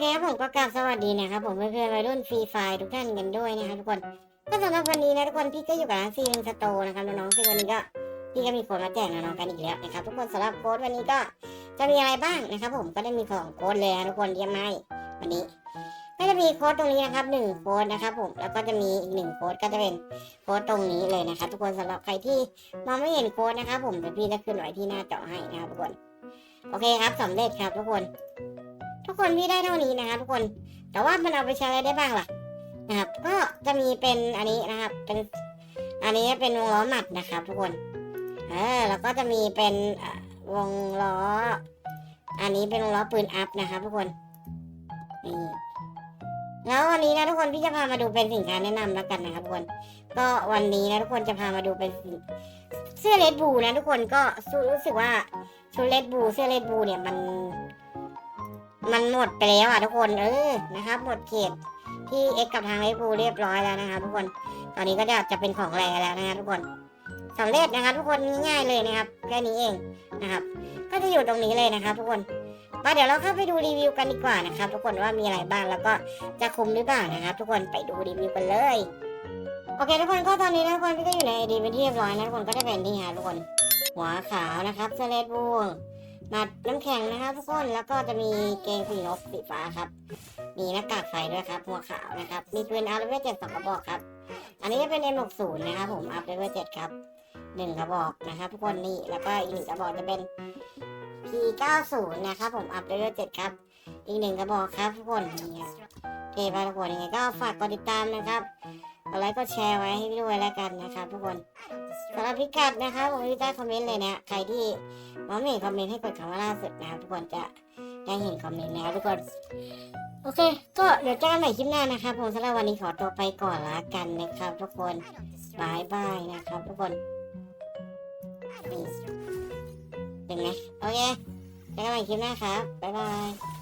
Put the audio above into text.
เคครับผมก็กราบสวัสดีนะครับผมเพื่อนๆวัยรุ่นฟรีไฟทุกท่านกันด้วยนะครับทุกคน ก็สำหรับวันนี้นะทุกคนพี่ก็อยู่กับร้านซีลิงสโตนะครับน้องๆซึ่งวันนี้ก็พี่ก็มีโค้ดมาแจกน้องๆกันอีกแล้วนะครับทุกคนสำหรับโค้ดวันนี้ก็จะมีอะไรบ้างนะครับผมก็ได้มีของโค้ดเลยนะทุกคนเยี่ยมมากวันนี้ ก็จะมีโค้ดตรงนี้นะครับหนึ่งโค้ดนะครับผมแล้วก็จะมีอีกหนึ่งโค้ดก็จะเป็นโค้ดตรงนี้เลยนะครับทุกคนสำหรับใครที่มองไม่เห็นโค้ดนะครับผมเดี๋ยวพี่จะขึ้นไว้ที่หน้าจอให้นะครับทุกคน โอเคครับสำเร็จครับทุกคน ทุกคนพี่ได้เท่านี้นะครับทุกคนแต่ว่ามันเอาไปใช้อะไรได้บ้างล่ะนะครับ ก็จะมีเป็นอันนี้นะครับเป็นอันนี้เป็นวงล้อหมัดนะครับ ทุกคนเออแล้วก็จะมีเป็นวงล้อ อันนี้เป็นวงล้อปืนอัพนะครับ ทุกคนนี่แล้ววันนี้นะทุกคนพี่จะพามาดูเป็นสินค้าแนะนำแล้วกันนะครับทุกคน ก็วันนี้นะทุกคนจะพามาดูเป็นสินเสื้อเลดบูนะทุกคนก็รู้สึกว่าชุดเลดบูเสื้อเลดบูเนี่ยมัน มันหมดไปแล้วอะทุกคนเออนะครับ หมดเขตที่เอ็กกับทางเลดบูเรียบร้อยแล้วนะครับทุกคนตอนนี้ก็จะจะเป็นของแรแล้วนะครับทุกคนสำเร็จนะครับ ทุกคนง่ายๆเลยนะครับแค่นี้เองนะครับ ก็จะอยู่ตรงนี้เลยนะครับ ทุกคนมาเดี๋ยวเราเข้าไปดูรีวิวกันดีกว่านะครับ ทุกคนว่ามีอะไรบ้างแล้วก็จะคุ้มหรือเปล่านะครับ ทุกคนไปดูรีวิวกันเลยโอเคทุกคนก็ตอนนี้นะทุกคนพี่ก็อยู่ในไอดีเป็นที่เรียบร้อยนะทุกคนก็จะเป็นที่ฮะทุกคน หัวขาวนะครับเสเลดบู มัดน้ำแข็งนะครับทุกคนแล้วก็จะมีเกงสีนกสีฟ้าครับ มีหน้ากากไฟด้วยครับหัวขาวนะครับมีปืนอาร์เวเจ็ดสองกระบอกครับ อันนี้จะเป็น M60 นะครับผมอัพเลเวลเจ็ดครับหนึ่งกระบอกนะครับทุกคนนี่แล้วก็อีกหนึ่งกระบอกจะเป็น P90 นะครับผมอัพเลเวลเจ็ดครับ อีกหนึ่งกระบอกครับทุกคนนี่ครับโอเคไปทุกคนยังไงก็ฝากกดติดตามนะครับ กดไลค์กดแชร์ไว้ให้ด้วยแล้วกันนะครับทุกคนสำหรับพิกัดนะครับผมที่ใต้คอมเมนต์เลยนะใครที่มองไม่เห็นคอมเมนต์ให้กดคำว่าล่าสุดนะครับทุกคนจะได้เห็นคอมเมนต์นะครับทุกคน โอเค ก็เดี๋ยวเจอกันใหม่คลิปหน้านะครับผมสำหรับวันนี้ขอตัวไปก่อนละกันนะครับ ทุกคนบายบายนะครับ ทุกคนนี่เป็นไงโอเคเจอกันใหม่คลิปหน้าครับบ๊ายบาย